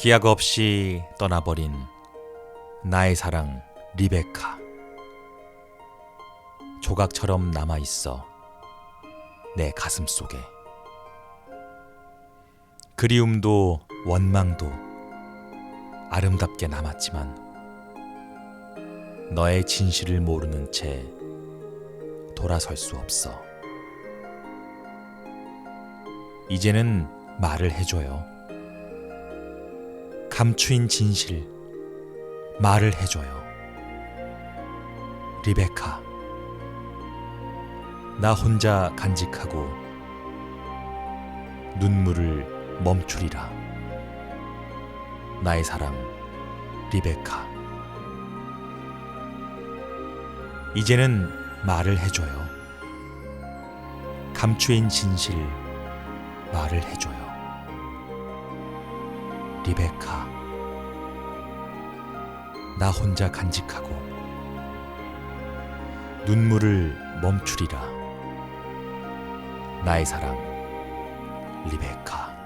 기약 없이 떠나버린 나의 사랑 리베카. 조각처럼 남아 있어 내 가슴 속에. 그리움도 원망도 아름답게 남았지만 너의 진실을 모르는 채 돌아설 수 없어. 이제는 말을 해줘요. 감추인 진실, 말을 해줘요. 리베카, 나 혼자 간직하고 눈물을 멈추리라. 나의 사랑, 리베카. 이제는 말을 해줘요. 감추인 진실, 말을 해줘요. 리베카, 나 혼자 간직하고 눈물을 멈추리라. 나의 사랑, 리베카.